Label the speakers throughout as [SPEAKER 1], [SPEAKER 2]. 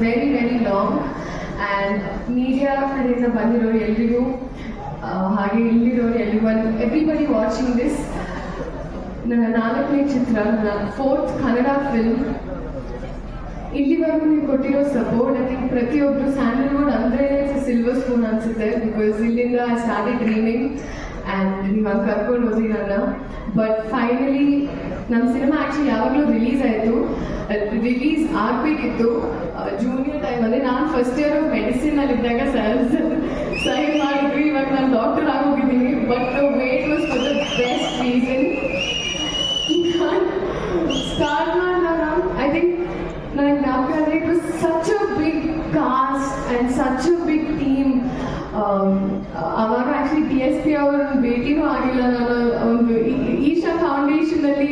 [SPEAKER 1] Very very long and media ಕಡೆಯಿಂದ ಬಂದಿರೋರು ಎಲ್ರಿಗೂ ಹಾಗೆ ಇಲ್ಲಿರೋರು ಎಲ್ರಿ ಒನ್ ಎವ್ರಿಬಡಿ ವಾಚಿಂಗ್ ದಿಸ್ ನನ್ನ ನಾಲ್ಕನೇ ಚಿತ್ರ ನನ್ನ ಫೋರ್ತ್ ಕನ್ನಡ ಫಿಲ್ಮ್ ಇಲ್ಲಿವರೆಗೂ ನೀವು ಕೊಟ್ಟಿರೋ ಸಪೋರ್ಟ್ ಐ ಥಿಂಕ್ ಪ್ರತಿಯೊಬ್ಬರು ಸ್ಯಾಂಡಲ್ವುಡ್ ಅಂದರೆ ಸಿಲ್ವರ್ ಸ್ಪೂನ್ ಅನ್ಸುತ್ತೆ ಬಿಕಾಸ್ ಇಲ್ಲಿಂದ ಐ ಸ್ಟಾರ್ಟೆಡ್ ಡ್ರೀಮಿಂಗ್ ಆ್ಯಂಡ್ ನೀವು ಕರ್ಕೊಂಡು ಹೋಗಿ ನನ್ನ. ಬಟ್ ಫೈನಲಿ ನಮ್ಮ ಸಿನಿಮಾ ಆ್ಯಕ್ಚುಲಿ ಯಾವಾಗಲೂ ರಿಲೀಸ್ ಆಯಿತು. ರಿಲೀಸ್ ಆಗಬೇಕಿತ್ತು. ಜೂನಿಯರ್ ಟೈಮಲ್ಲಿ ನಾನು ಫಸ್ಟ್ ಇಯರ್ ಆಫ್ ಮೆಡಿಸಿನಲ್ಲಿ ಇದ್ದಾಗ ಸೈನ್ ಮಾಡಿದ್ವಿ ಇವಾಗ ನಾನು doctor ಆಗೋಗಿದ್ದೀನಿ but wait was for the best reason start ಮಾಡಿದಾಗ ಐ ಥಿಂಕ್ ನನಗೆ ಜ್ಞಾಪಕ ಅಂದರೆ it was such a big cast and such a big team ಅವಾಗ ಆ್ಯಕ್ಚುಲಿ ಟಿ ಎಸ್ ಪಿ ಅವ್ರನ್ನ ಭೇಟಿನೂ ಆಗಿಲ್ಲ ನಾನು ಒಂದು ಈ- Isha ಫೌಂಡೇಶನಲ್ಲಿ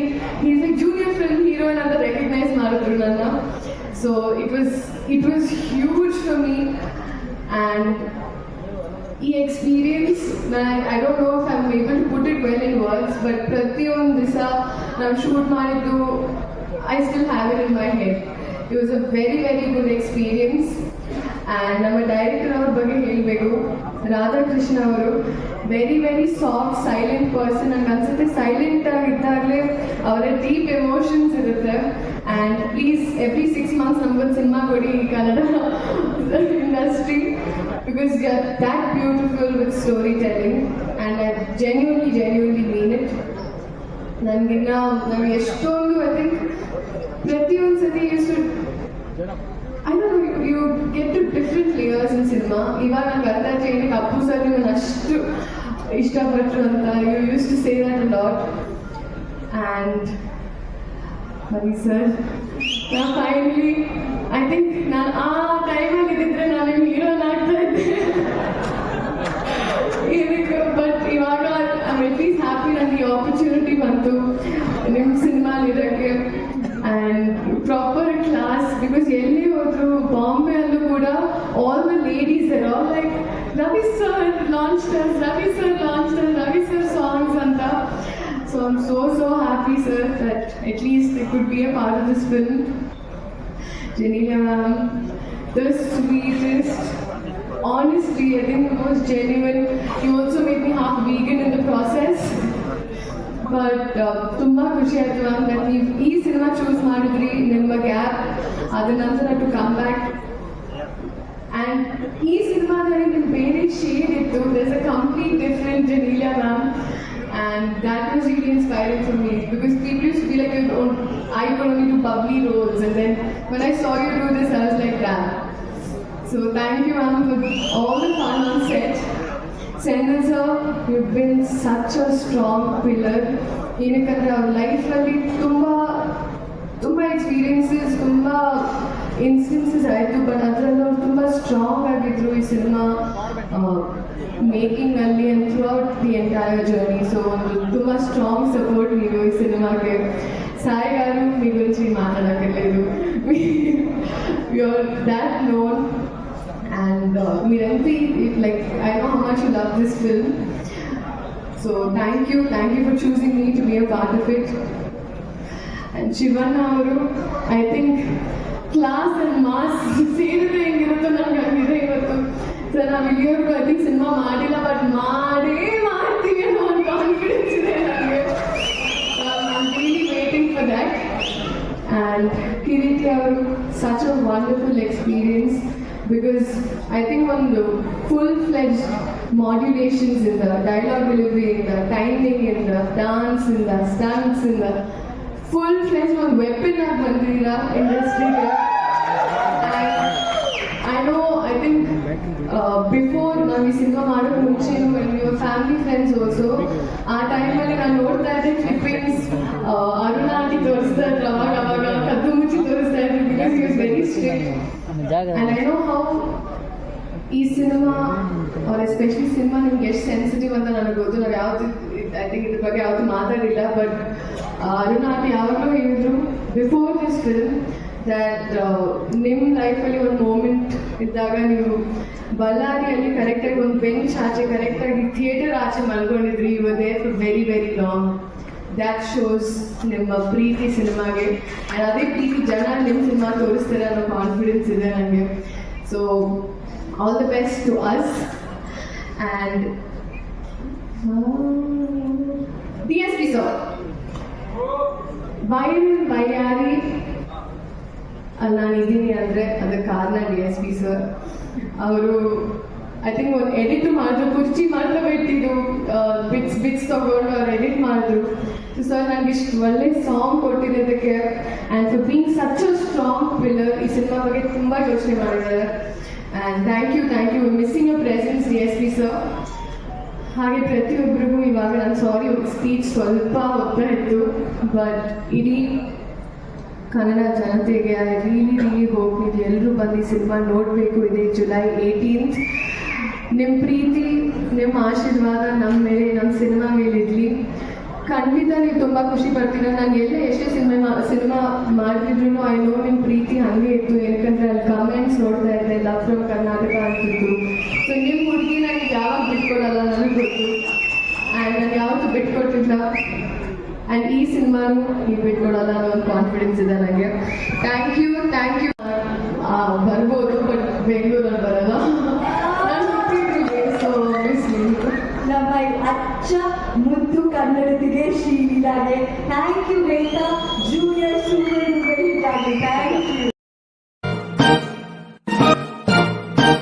[SPEAKER 1] is like junior film heroine ಅಂತ ರೆಕಗ್ನೈಸ್ ಮಾಡಿದ್ರು ನನ್ನ so it was it was huge for me and ಈ experience I don't know I am able to put it well in words but ಪ್ರತಿಯೊಂದು ದಿವಸ ನಾವು ಶೂಟ್ ಮಾಡಿದ್ದು I still have it in my head it was a very very good experience and ನಮ್ಮ director ಅವ್ರ ಬಗ್ಗೆ ಹೇಳಬೇಕು ರಾಧಾಕೃಷ್ಣ ಅವರು very very soft silent person ನಂಗೆ ಅನ್ಸುತ್ತೆ ಸೈಲೆಂಟ್ ಆಗಿದ್ದಾಗಲೇ ಅವರ ಡೀಪ್ ಎಮೋಷನ್ಸ್ ಇರುತ್ತೆ And please every six months ನಮ್ಗೊಂದು ಸಿನಿಮಾ ಕೊಡಿ Kannada industry because you are that beautiful with storytelling and I genuinely, genuinely mean it. ನನಗಿನ್ನ ನನಗೆ ಎಷ್ಟೊಂದು ಐ ಥಿಂಕ್ ಪ್ರತಿಯೊಂದು ಸತಿ ಎಷ್ಟು I don't you get to different layers in cinema ಇವಾಗ ನಂಗೆ ಅರ್ಥ ಆಯ್ತು ಏನಕ್ಕೆ ಅಪ್ಪು ಸರ್ ನಿಮ್ಮನ್ನು ಅಷ್ಟು ಇಷ್ಟಪಟ್ಟರು ಅಂತ you used to say that lot and ಬನ್ನಿ ಸರ್ ನಾ ಫೈನಲಿ ಐ ಥಿಂಕ್ ನಾನು ಆ ಟೈಮಲ್ಲಿ ಇದ್ದಿದ್ರೆ at least I could be a part of this film. Janelia ma'am, the sweetest, honestly, I think the most genuine. You also made me half vegan in the process. But ತುಂಬ ಖುಷಿ ಆಯ್ತು ma'am that ನೀವು ಈ cinema choose ಮಾಡಿದ್ರಿ ನಿಮ್ಮ gap ಅದ ನಂತರ to come back and ಈ ಸಿನಿಮಾದಲ್ಲಿ ನಿಮ್ಮ ಬೇರೆ ಶೇಡ್ ಇತ್ತು there's a complete different Genelia ma'am And that was really inspiring for me because people used be like I could only do bubbly roles and then when I saw you do this I was like that. So thank you ma'am for all the fun on set. Senthil sir, you've been such a strong pillar. ಏನಕ್ಕಂದ್ರೆ ಅವ್ರ ಲೈಫಲ್ಲಿ ತುಂಬ ತುಂಬ experiences ತುಂಬ instances ಆಯಿತು but ಅದರಲ್ಲಿ ಅವ್ರು ತುಂಬ strong ಆಗಿದ್ರು ಈ cinema ಮೇಕಿಂಗಲ್ಲಿ and throughout the entire journey so ಒಂದು ತುಂಬ ಸ್ಟ್ರಾಂಗ್ ಸಪೋರ್ಟ್ ನೀವು ಈ ಸಿನಿಮಾಗೆ ಸಾಯಿ గారు మీ గురించి మాట్లాడక్కర్లేదు యూఆర్ దాట్ నోన్ అండ్ మీరంతా like I know how much you love this film so thank you thank you for choosing me to be a part of it and Shivanna ಅವರು I think class and mass ಸೇರಿದ್ರೆ ಹೆಂಗಿರುತ್ತೋ ನನಗೆ ಹಂಗಿದೆ ಇವತ್ತು sir ನಾವು ಇಲ್ಲಿವರೆಗೂ I think cinema ಮಾಡಿಲ್ಲ but ಮಾಡೇ ಮಾಡ್ತೀವಿ ಅನ್ನೋ ಒಂದು ಕಾನ್ಫಿಡೆನ್ಸ್ ಇದೆ ನನಗೆ I'm really waiting for that. And Kiriti ಅವರು such a wonderful experience because I think on the full-fledged modulations in the dialogue delivery, in the timing, in the dance, in the stunts, in the full-fledged one weapon ಆಗಿ ಬಂದಿದ್ದೀರಾ ಇಂಡಸ್ಟ್ರಿಗೆ cinema ಮಾಡೋಕೆ ಮುಂಚೆ your family friends also ಆ ಟೈಮಲ್ಲಿ ನಾನು ನೋಡ್ತಾ ಇದ್ದೆ ಕ್ಲಿಪ್ಪಿಂಗ್ಸ್ ಅರುಣ ಆಗಿ ತೋರಿಸ್ತಾ ಇದ್ರು ಅವಾಗ ಅವಾಗ, ಕದ್ದು ಮುಚ್ಚಿ ತೋರಿಸ್ತಾ ಇದ್ರು because you very strict I know how ಈ ಸಿನಿಮಾ ಆರ್ ಎಸ್ಪೆಷಲಿ ಸಿನಿಮಾ ನಿಮ್ಗೆ ಎಷ್ಟು ಸೆನ್ಸಿಟಿವ್ ಅಂತ ನನಗೆ ಗೊತ್ತು. ನಾವು ಯಾವ್ದು ಐ ಥಿಂಕ್ ಇದ್ರ ಬಗ್ಗೆ ಯಾವುದು ಮಾತಾಡಿಲ್ಲ ಬಟ್ ಅರುಣ ಆಗಿ ಯಾವಾಗಲೂ ಹೇಳಿದ್ರು ಬಿಫೋರ್ ದಿಸ್ ಫಿಲ್ಮ್ ದ್ಯಾಟ್ ನಿಮ್ಮ ಲೈಫಲ್ಲಿ ಒಂದು ಮೂಮೆಂಟ್ ಇದ್ದಾಗ ನೀವು ಬಳ್ಳಾರಿಯಲ್ಲಿ ಕರೆಕ್ಟಾಗಿ ಒಂದು ಬೆಂಚ್ ಆಚೆ ಕರೆಕ್ಟಾಗಿ ಥಿಯೇಟರ್ ಆಚೆ ಮಲ್ಕೊಂಡಿದ್ರಿ. ಇವ there for very very long that shows ನಿಮ್ಮ ಪ್ರೀತಿ ಸಿನಿಮಾಗೆ ಆ್ಯಂಡ್ ಅದೇ ಪ್ರೀತಿ ಜನ ನಿಮ್ಮ ಸಿನಿಮಾ ತೋರಿಸ್ತಾರೆ ಅನ್ನೋ ಕಾನ್ಫಿಡೆನ್ಸ್ ಇದೆ ನನಗೆ. So all the best to us and D S P sir viral ಬೈಯಾರಿ ಅಲ್ಲಿ ನಾನು ಇದ್ದೀನಿ ಅಂದರೆ ಅದಕ್ಕೆ ಕಾರಣ ಡಿ ಎಸ್ ಪಿ ಸರ್ ಅವರು ಐ ಥಿಂಕ್ ಒಂದು ಎಡಿಟ್ ಮಾಡಿದ್ರು, ಕುರ್ಚಿ ಮಾತ್ರ ಬಿಟ್ಟಿದ್ದು ಬಿಟ್ಸ್ ಬಿಟ್ಸ್ ತಗೊಂಡು ಅವ್ರು ಎಡಿಟ್ ಮಾಡಿದ್ರು. ಸೊ ಸರ್ ನನಗೆ ಇಷ್ಟು ಒಳ್ಳೆ ಸಾಂಗ್ ಕೊಟ್ಟಿದ್ದಕ್ಕೆ and for being such a strong pillar ಈ ಸಿನಿಮಾ ಬಗ್ಗೆ ತುಂಬ ಯೋಚನೆ ಮಾಡಿದ್ದಾರೆ. And thank you thank you missing a presence S P sir ಹಾಗೆ ಪ್ರತಿಯೊಬ್ಬರಿಗೂ ಇವಾಗ ನಾನು ಸಾರಿ ಸ್ಪೀಚ್ ಸ್ವಲ್ಪ ಒಬ್ಬರ ಇತ್ತು ಬಟ್ ಇಡೀ ಕನ್ನಡ ಜನತೆಗೆ ಐ ರಿಯಲಿ ರಿಯಲಿ ಹೋಪ್ ಎಲ್ಲರೂ ಬಂದು ಸಿನಿಮಾ ನೋಡಬೇಕು. ಇದೆ ಜುಲೈ ಏಯ್ಟೀನ್ತ್ ನಿಮ್ಮ ಪ್ರೀತಿ ನಿಮ್ಮ ಆಶೀರ್ವಾದ ನಮ್ಮ ಮೇಲೆ ನಮ್ಮ ಸಿನಿಮಾ ಮೇಲೆ ಇರಲಿ. ಖಂಡಿತ ನೀವು ತುಂಬ ಖುಷಿ ಪಡ್ತೀರ? ನಾನು ಎಲ್ಲ ಎಷ್ಟೇ ಸಿನಿಮಾ ಸಿನಿಮಾ ಮಾಡಿದ್ರು ಐ ನೋ ನಿಮ್ಮ ಪ್ರೀತಿ ಹಾಗೆ ಇತ್ತು. ಯಾಕಂದರೆ ಅಲ್ಲಿ ಕಮೆಂಟ್ಸ್ ನೋಡ್ತಾ ಇದ್ದೆ ಲವ್ ಫ್ರಮ್ ಕರ್ನಾಟಕ ಅಂತಿತ್ತು. ಸೊ ನಿಮ್ಮ ಹುಡುಗಿ ನನಗೆ ಯಾವಾಗ ಬಿಟ್ಕೊಡಲ್ಲ, ನನಗೆ ಗೊತ್ತು. ಆ್ಯಂಡ್ ನಾನು ಯಾವತ್ತೂ ಬಿಟ್ಕೊಟ್ಟಿಲ್ಲ. ಆ್ಯಂಡ್ ಈ ಸಿನಿಮಾನು ನೀವು ಬಿಟ್ಕೊಡಲ್ಲ ಅನ್ನೋ ಒಂದು ಕಾನ್ಫಿಡೆನ್ಸ್ ಇದೆ ನನಗೆ ಥ್ಯಾಂಕ್ ಯು ಥ್ಯಾಂಕ್ ಯು ಬರ್ಬೋದು ಬಟ್ ಬೆಂಗಳೂರಲ್ಲಿ ಬರಲ್ಲ.
[SPEAKER 2] ಅಚ್ಚ, ಮುದ್ದು ಕನ್ನಡತಿಗೆ ಶ್ರೀ ಥ್ಯಾಂಕ್ ಯು ವೇತಾ ಜೂನಿಯರ್ ಸೂಪರ್ ಥ್ಯಾಂಕ್